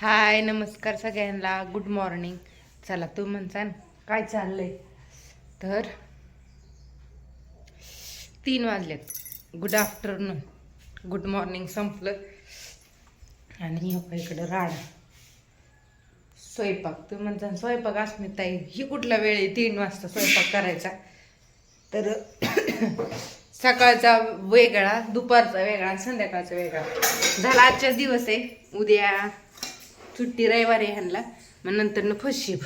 हाय नमस्कार सगळ्यांना. Good morning चला तू म्हणसान काय चाललंय? तर तीन वाजलेत. गुड आफ्टरनून गुड मॉर्निंग संपलं. आणि इकडं राडा. स्वयंपाक. तू म्हणसान स्वयंपाक अस्मिताई ही कुठला वेळ आहे? तीन वाजता स्वयंपाक करायचा. तर सकाळचा वेगळा दुपारचा वेगळा संध्याकाळचा वेगळा. झाला आजचा दिवस आहे. उद्या सुट्टी रविवारी आहे ह्यांना मग नंतर फशीब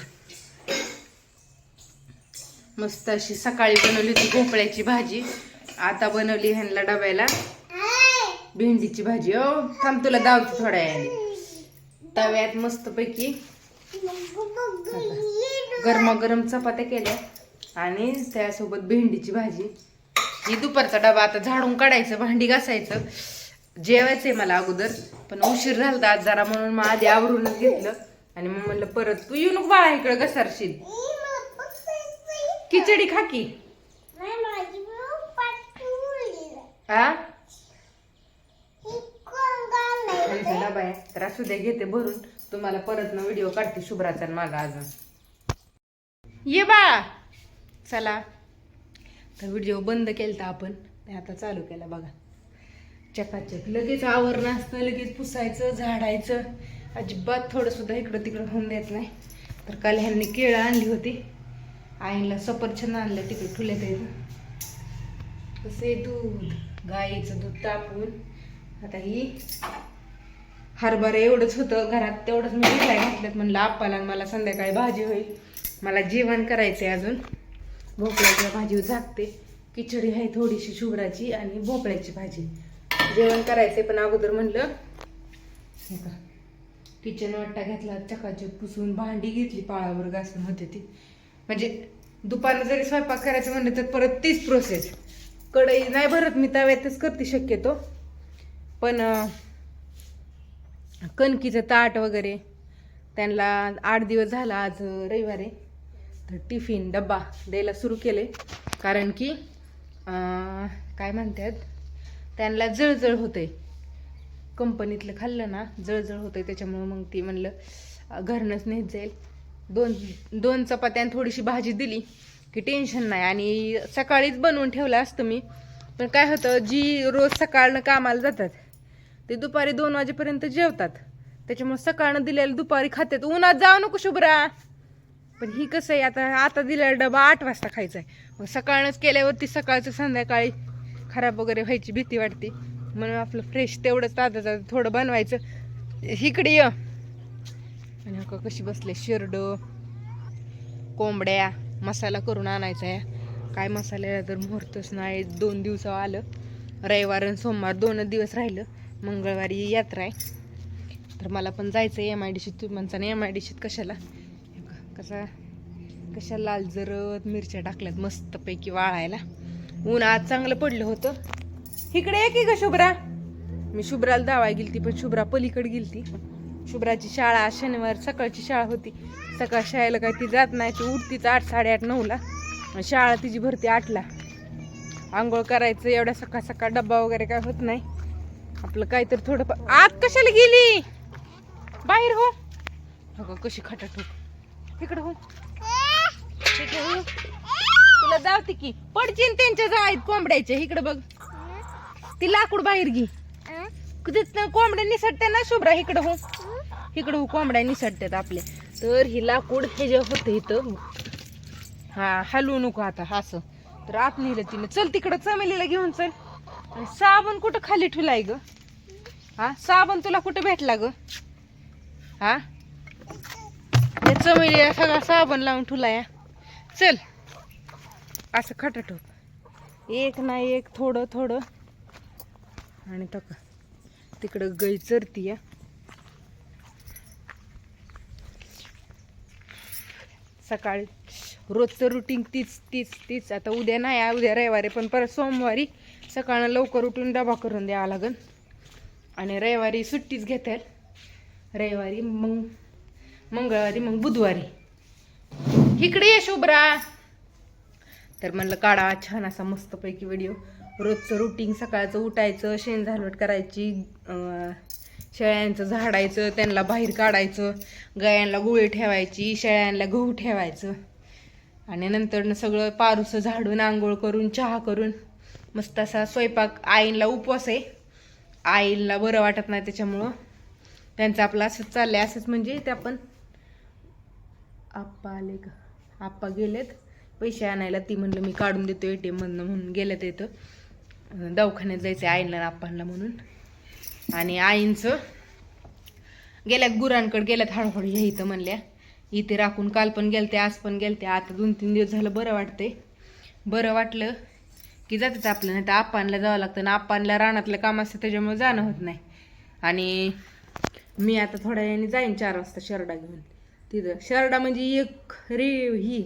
मस्त अशी सकाळी बनवली होती भोपळ्याची भाजी. आता बनवली ह्यांना डब्याला. भेंडीची भाजी. ओ थांब तुला दावते थोड्या याने तव्यात मस्तपैकी गरमागरम चपात्या केल्या. आणि त्यासोबत भेंडीची भाजी. ही दुपारचा डबा. आता झाडून काढायचं भांडी घासायचं. जेवायचंय मला अगोदर पण उशीर झाला आज जरा म्हणून मग आधी आवरूनच घेतलं. आणि मग म्हणलं परत तू येऊ नको बाळा इकडं घसारशील. खिचडी खा की. हा खालीचा तर असू दे घेते भरून. तुम्हाला परत ना व्हिडिओ काढते शुभ्राचा आणि माझा अजून. ये बाळा चला. तर व्हिडिओ बंद केलता आपण ते आता चालू केला बघा. चकाचक. लगेच आवरणं असतं लगेच पुसायचं झाडायचं. अजिबात थोडंसुद्धा इकडं तिकडं होऊन देत नाही. तर काल ह्यांनी केळं आणली होती. आईला सफरचंद आणलं तिकडे ठुले कसे दूध? गाईचं दूध तापून आता ही हरभरा एवढंच होतं घरात तेवढंच मी घेतलाय घातलं म्हणलं आप्पाला मला संध्याकाळी भाजी होईल. मला जेवण करायचं आहे अजून. भोपळ्याच्या भाजी झाकते. खिचडी आहे थोडीशी शुभ्राची आणि भोपळ्याची भाजी. जेवण करायचंय पण अगोदर म्हणलं हे का किचन वाटा घेतला चकाचक पुसून भांडी घेतली पाळावर घासून होते ती. म्हणजे दुपारला जरी स्वयंपाक करायचं म्हणलं तर परत तीच प्रोसेस कढई नाही भरत मी तव्यातच करते शक्यतो. पण कणकीचं ताट वगैरे त्यांना आठ दिवस झाला आज रविवारी. तर टिफिन डब्बा द्यायला सुरू केले. कारण की काय म्हणतात? त्यांना जळजळ होते कंपनीतलं खाल्लं ना जळजळ होते त्याच्यामुळं मग ती म्हणलं घरनंच नेत जाईल. दोन दोन चपात्या थोडीशी भाजी दिली की टेन्शन नाही. आणि सकाळीच बनवून ठेवलं असतं मी. पण काय होतं जी रोज सकाळनं कामाला जातात ते दुपारी दोन वाजेपर्यंत जेवतात. त्याच्यामुळे सकाळनं दिलेलं दुपारी खात्यात. उन्हात जाऊ नको शुभ्रा. पण ही कसं आहे आता आता दिलेला डबा आठ वाजता खायचा आहे मग सकाळनंच केल्यावरती सकाळचं संध्याकाळी खराब वगैरे व्हायची भीती वाटते. म्हणून आपलं फ्रेश तेवढंच ताजं ताजं थोडं बनवायचं. इकडे ये. आणि अका का कशी बसले? शिरड कोंबड्या मसाला करून आणायचा आहे काय मसाल्याला तर मुहूर्तच नाही. दोन दिवसावर आलं. रविवार आणि सोमवार दोनच दिवस राहिलं. मंगळवारी यात्रा आहे. तर मला पण जायचं आहे एम आय डी शीत तुम्ही म्हणता ना एम आय डीशीत कशाला? कसा कशा लाल जरत मिरच्या टाकल्यात मस्तपैकी वाळायला. ऊन आज चांगलं पडलं होतं. इकडे ये की ग शुभ्रा. मी शुभ्राला दावाय गेलती पण शुभ्रा पलीकडे गेलती. शुभ्राची शाळा शनिवार सकाळची शाळा होती. सकाळ शाळेला काय ती जात नाही ती उठतीच आठ साडेआठ नऊला. शाळा तिची भरती आठला. आंघोळ करायचं एवढ्या सकाळ सकाळ डब्बा वगैरे काय होत नाही. आपलं काहीतरी थोडं आत कशाला गेली? बाहेर हो. अगं कशी खटाट हो. इकडं हो. हो. इकडं जावते की. पडचीन त्यांच्या जाळीत कोंबड्याच्या इकडं बघ. ती लाकूड बाहेर घे. तिथनं कोंबड्या निसटते ना शुभ्रा इकडं हो. इकडं हो कोंबड्या निसटतात आपले तर ही लाकूड हे जे होतं इथं हा हलवू नको आता असं. तर आत नेलं तिने. चल तिकडं चमेलीला घेऊन चल. आणि साबण कुठं खाली ठुलाय ग? हा साबण तुला कुठं भेटला ग? हा? चमेलीला सगळा साबण लावून ठुलाय चल. असं खटाटोप एक ना एक थोडं थोडं. आणि तक तिकडं गई चरती या सकाळी रोजचं रुटीन तीच तीच तीच. आता उद्या नाही या उद्या रविवारी पण परत सोमवारी सकाळनं लवकर उठून डबा करून द्यावा लागेल आणि रविवारी सुट्टीच घेताल रविवारी मग मंगळवारी मग बुधवारी. इकडे ये शुभ्रा. तर म्हणलं काढा छान असा मस्तपैकी व्हिडिओ रोजचं रुटीन सकाळचं उठायचं शेण झालवट करायची शेळ्यांचं झाडायचं त्यांना बाहेर काढायचं गायांना गोळी ठेवायची शेळ्यांना गहू ठेवायचं. आणि नंतर सगळं पारूसं झाडून आंघोळ करून चहा करून मस्त असा स्वयंपाक. आईला उपवास आहे. आईला बरं वाटत नाही त्याच्यामुळं. त्यांचं आपलं असंच चाललं आहे असंच म्हणजे ते आपण आप्पा आले का? आप्पा गेलेत. पैसे आणायला ती म्हणलं मी काढून देतो ए टी एममधनं म्हणून गेलं येतं दवाखान्यात जायचं आहे आईला आप्पांना म्हणून. आणि आईंचं गेल्यात गुरांकडे गेल्यात हळूहळू हे इथं म्हणल्या. इथे राखून काल पण गेलते आज पण गेलते. आता दोन तीन दिवस झालं बरं वाटतंय. बरं वाटलं की जातच आपलं नाही तर आप्पांना जावं लागतं ना आप्पांना रानातलं काम असतं त्याच्यामुळे जाणं होत नाही. आणि मी आता थोड्या वेळाने जाईन चार वाजता शरडा घेऊन. तिथं शरडा म्हणजे एक रे ही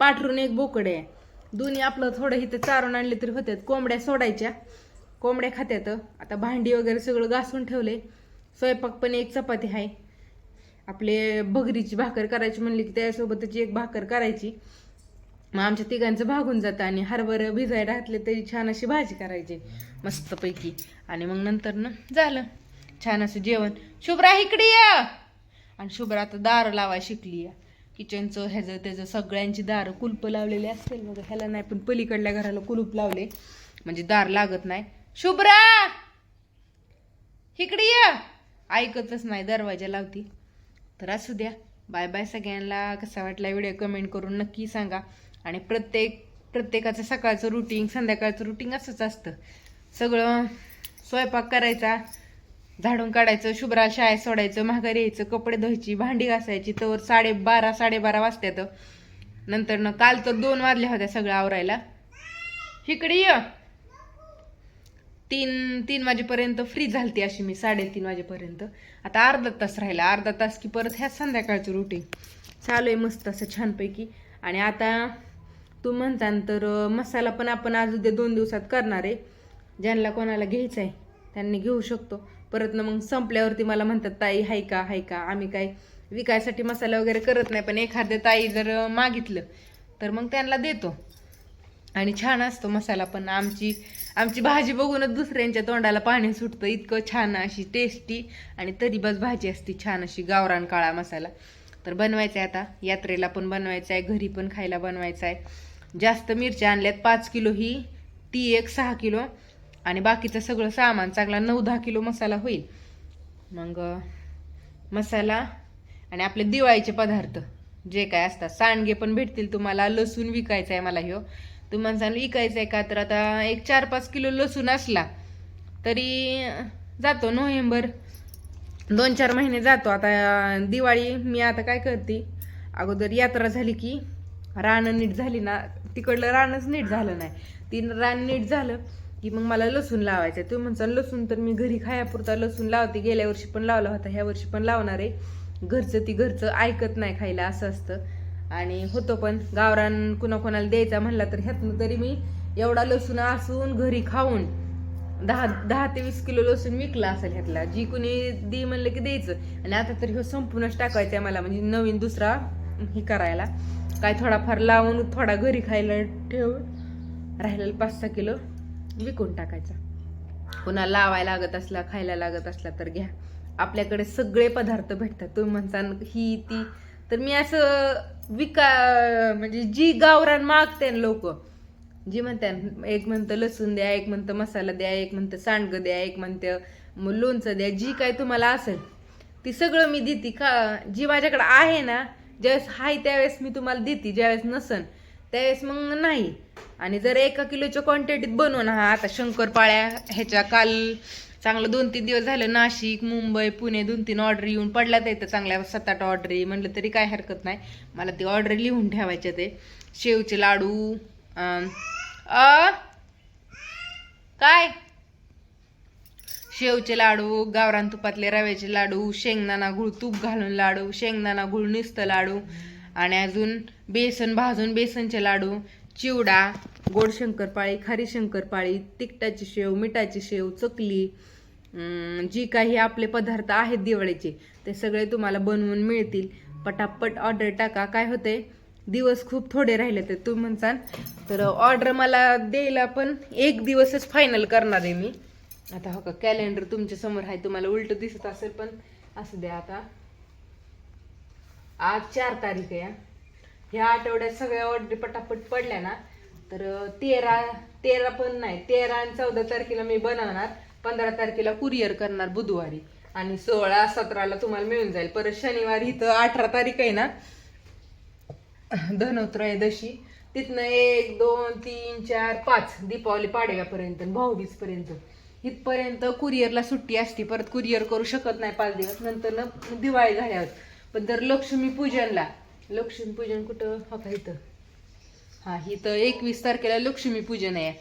पाठरून एक बोकडे आहे. दोन्ही आपलं थोडं इथं चारून आणले तरी होत्यात कोंबड्या सोडायच्या. कोंबड्या खात्यात. आता भांडी वगैरे सगळं घासून ठेवले. स्वयंपाक पण एक चपाती आहे. आपले भगरीची भाकर करायची म्हणली की त्यासोबतची एक भाकर करायची. मग आमच्या तिघांचं भागून जातं आणि हरभरं भिजायला घातले तरी छान अशी भाजी करायची. मस्तपैकी. आणि मग नंतर ना झालं. छान असं जेवण. शुभ्रा इकडे या. आणि शुभ्रा आता दार लावायला शिकली या किचनचं ह्याचं त्याचं सगळ्यांची दारं कुलप लावलेली असतील मग ह्याला नाही पण पलीकडल्या घराला कुलूप लावले. म्हणजे दार लागत नाही. शुभ्रा! इकडे या! ऐकतच नाही दरवाजा लावती. तर असू द्या. बाय बाय सगळ्यांना. कसा वाटला व्हिडिओ कमेंट करून नक्की सांगा. आणि प्रत्येक प्रत्येकाचं सकाळचं रुटीन संध्याकाळचं रुटीन असंच असतं. सगळं स्वयंपाक करायचा. झाडून काढायचं शुभ्रा शाळेत सोडायचं माघारी यायचं कपडे धुवायची भांडी घासायची तर साडेबारा साडेबारा वाजत्यात. नंतर न काल तर दोन वाजल्या होत्या सगळं आवरायला. इकडे ये. तीन तीन वाजेपर्यंत फ्री झालती अशी मी साडेतीन वाजेपर्यंत. आता अर्धा तास राहिला अर्धा तास की परत ह्या संध्याकाळचं रुटीन चालू आहे मस्त असं छानपैकी. आणि आता तू म्हणता तर मसाला पण आपण आज उद्या दोन दिवसात करणार आहे. ज्यांना कोणाला घ्यायचं आहे त्यांनी घेऊ शकतो. परत ना मग संपल्यावरती मला म्हणतात ताई हाय का हाय का आम्ही काय विकायसाठी मसाला वगैरे करत नाही पण एखाद्या ताई जर मागितलं तर मग त्यांना देतो. आणि छान असतो मसाला पण. आमची आमची भाजी बघूनच दुसऱ्यांच्या तोंडाला पाणी सुटतं. इतकं छान अशी टेस्टी आणि तरी बस भाजी असती छान अशी गावरान काळा मसाला. तर बनवायचा आहे आता. यात्रेला पण बनवायचा आहे घरी पण खायला बनवायचा आहे जास्त मिरच्या आणल्यात पाच किलो ही ती एक सहा किलो. आणि बाकीचं सगळं सामान चांगला नऊ दहा किलो मसाला होईल. मग मसाला आणि आपले दिवाळीचे पदार्थ जे काय असतात. सांडगे पण भेटतील तुम्हाला लसूण विकायचा आहे मला ह्यो. तुम्ही माणसानं विकायचं आहे का? तर आता एक चार पाच किलो लसूण असला तरी जातो नोव्हेंबर. दोन चार महिने जातो. आता दिवाळी मी आता काय करते? अगोदर यात्रा झाली की रानं नीट झाली ना तिकडलं रानच नीट झालं नाही. ती रान नीट झालं. की मग मला लसूण लावायचं तुम्ही म्हणता लसूण तर मी घरी खायापुरता लसूण लावते. गेल्या वर्षी पण लावला होता ह्या वर्षी पण लावणार आहे. घरचं ती घरचं ऐकत नाही खायला असं असतं. आणि होतो पण गावरान कुणा कोणाला द्यायचा म्हणला तर ह्यातनं तरी मी एवढा लसूण असून घरी खाऊन दहा दहा ते वीस किलो लसूण विकला असेल ह्यातला. जी कुणी दे म्हणलं की द्यायचं. आणि आता तर ह्यो संपूर्णच टाकायचं आहे मला म्हणजे नवीन दुसरा हे करायला. काय थोडाफार लावून थोडा घरी खायला ठेवून राहिलेला पाच सहा किलो. विकून टाकायचा. कुणाला लावायला लागत असला खायला लागत असला तर घ्या. आपल्याकडे सगळे पदार्थ भेटतात. तुम्ही म्हणता ही ती. तर मी असं विका म्हणजे जी गावरान मागते लोक जी म्हणतात एक म्हणतं लसूण द्या एक म्हणतं मसाला द्या एक म्हणतं सांडगं द्या एक म्हणतं मग लोणचं द्या जी काय तुम्हाला असेल ती सगळं मी देते. का जी माझ्याकडे आहे ना ज्यावेळेस हाय त्यावेळेस मी तुम्हाला देते ज्यावेळेस नसन त्यावेळेस मग नाही. आणि जर एका किलोच्या क्वांटिटीत बनवून हा आता शंकरपाळ्या ह्याच्या काल चांगलं दोन तीन दिवस झालं नाशिक मुंबई पुणे दोन तीन ऑर्डर येऊन पडल्यात येतं चांगल्या सात आठ ऑर्डरी म्हणलं तरी काय हरकत नाही. मला ती ऑर्डर लिहून ठेवायच्या ते. शेवचे लाडू अ काय? शेवचे लाडू गावरान तुपातले रव्याचे लाडू शेंगदाणा गुळ तूप घालून लाडू शेंगदाणा गुळ नुसतं लाडू. आणि अजून बेसन भाजून बेसनचे लाडू चिवडा गोड शंकरपाळी खारी शंकरपाळी तिखटाची शेव मिठाची शेव चकली जी काही आपले पदार्थ आहेत दिवाळीचे ते सगळे तुम्हाला बनवून मिळतील. पटापट ऑर्डर टाका. काय होते दिवस खूप थोडे राहिले तर तुम्ही म्हणसान. तर ऑर्डर मला द्यायला पण एक दिवसच फायनल करणार आहे मी. आता हो का कॅलेंडर तुमच्यासमोर आहे तुम्हाला उलट दिसत असेल पण असू द्या आता. आज चार तारीख आहे ह्या आठवड्यात सगळ्या ऑर्डरी पटापट पडल्या ना तर तेरा तेरा पण नाही तेरा आणि चौदा तारखेला मी बनवणार पंधरा तारखेला कुरिअर करणार बुधवारी. आणि सोळा सतराला तुम्हाला मिळून जाईल. परत शनिवारी इथं अठरा तारीख आहे ना धनोत्रयोदशी तिथनं एक दोन तीन चार पाच दीपावली पाडव्यापर्यंत भाऊबीजपर्यंत. इथपर्यंत कुरिअरला सुट्टी असते परत कुरिअर करू शकत नाही पाच दिवस. नंतर ना दिवाळी झाल्यावर. पण जर लक्ष्मी पूजनला. लक्ष्मी पूजन कुठं? हा का इथं? हा इथं एकवीस तारखेला लक्ष्मी पूजन आहे.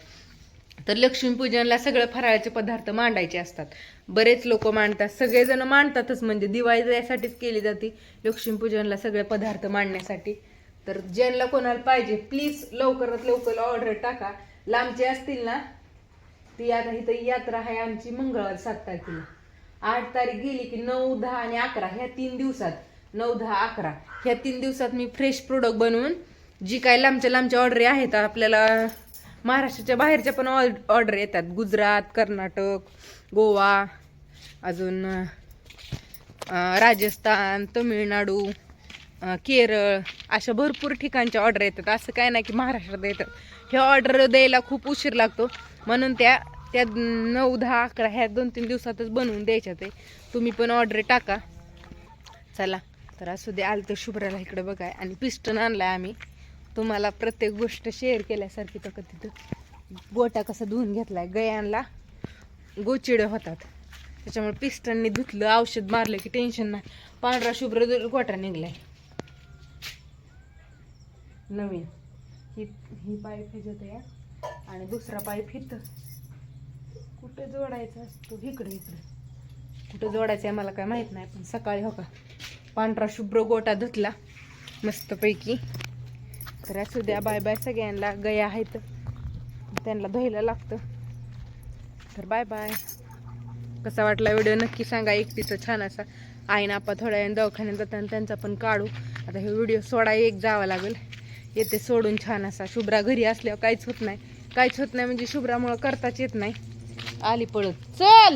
तर लक्ष्मीपूजनला सगळं फराळाचे पदार्थ मांडायचे असतात. बरेच लोक मांडतात. सगळेजण मांडतातच म्हणजे दिवाळी यासाठीच केली जाते लक्ष्मीपूजनला सगळे पदार्थ मांडण्यासाठी. तर ज्यांना कोणाला पाहिजे प्लीज लवकरात लवकर ऑर्डर टाका. लांबचे असतील ना ती आता इथं यात्रा आहे आमची मंगळवार सात तारखेला. आठ तारीख गेली की नऊ दहा आणि अकरा ह्या तीन दिवसात. नऊ दहा अकरा. ह्या तीन दिवसात मी फ्रेश प्रोडक्ट बनवून जी काय लांबच्या लांबच्या ऑर्डरी आहेत आपल्याला महाराष्ट्राच्या बाहेरच्या पण ऑर्डर येतात. गुजरात कर्नाटक गोवा अजून राजस्थान तमिळनाडू केरळ अशा भरपूर ठिकाणच्या ऑर्डर येतात. असं काय नाही की महाराष्ट्रात येतात. हे ऑर्डर द्यायला खूप उशीर लागतो. म्हणून त्या त्या नऊ दहा अकरा ह्या दोन तीन दिवसातच बनवून द्यायच्या ते. तुम्ही पण ऑर्डर टाका. चला. तर असू दे आलं तर शुभ्राला इकडं बघाय. आणि पिस्टन आणलाय आम्ही. तुम्हाला प्रत्येक गोष्ट शेअर केल्यासारखी तर तिथं गोटा कसा धुवून घेतलाय. गयांना गोचिडे होतात. त्याच्यामुळे पिस्टनने धुतलं औषध मारलं की टेन्शन नाही. पांढरा शुभ्र दु- गोटा निघलाय. नवीन. ही ही पाईप ह्याच्यात या आणि दुसरा पाईप इथं कुठे जोडायचा असतो? इकडे इकडे. कुठं जोडायचं आहे मला काय माहीत नाही पण सकाळी हो का? पांढरा शुभ्र गोटा धुतला मस्तपैकी. तर असू द्या बाय बाय सगळ्यांना. गया आहेत. त्यांना धुयला लागतं. तर बाय बाय. कसा वाटला व्हिडिओ? नक्की सांगा. एकटीचा छान असा आई ना आपा थोड्या वेळ दवाखान्यात जाताना त्यांचा पण काढू. आता हे व्हिडिओ सोडा एक जावा लागेल. येते सोडून छान असा. शुभ्रा घरी असल्यावर काहीच होत नाही. काहीच होत नाही म्हणजे शुभ्रामुळं करताच येत नाही. आली पळत. चल!